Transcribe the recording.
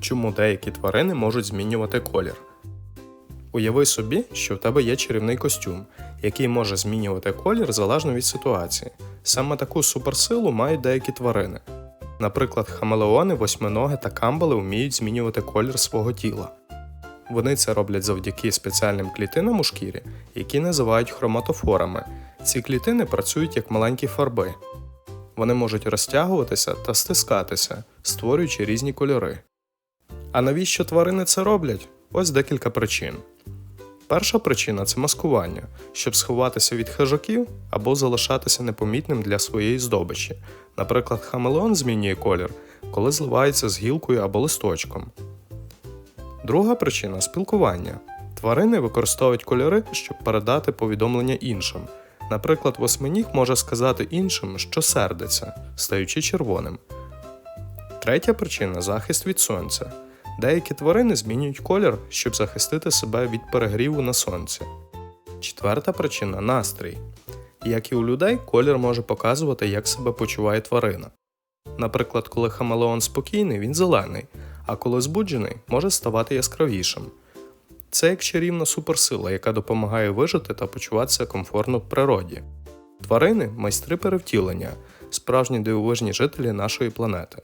Чому деякі тварини можуть змінювати колір? Уяви собі, що в тебе є чарівний костюм, який може змінювати колір залежно від ситуації. Саме таку суперсилу мають деякі тварини. Наприклад, хамелеони, восьминоги та камбали вміють змінювати колір свого тіла. Вони це роблять завдяки спеціальним клітинам у шкірі, які називають хроматофорами. Ці клітини працюють як маленькі фарби. Вони можуть розтягуватися та стискатися, створюючи різні кольори. А навіщо тварини це роблять? Ось декілька причин. Перша причина це маскування, щоб сховатися від хижаків або залишатися непомітним для своєї здобичі. Наприклад, хамелеон змінює колір, коли зливається з гілкою або листочком. Друга причина спілкування. Тварини використовують кольори, щоб передати повідомлення іншим. Наприклад, восьминіг може сказати іншим, що сердиться, стаючи червоним. Третя причина захист від сонця. Деякі тварини змінюють колір, щоб захистити себе від перегріву на сонці. Четверта причина настрій. Як і у людей, колір може показувати, як себе почуває тварина. Наприклад, коли хамелеон спокійний, він зелений, а коли збуджений, може ставати яскравішим. Це як чарівна суперсила, яка допомагає вижити та почуватися комфортно в природі. Тварини майстри перевтілення, справжні дивовижні жителі нашої планети.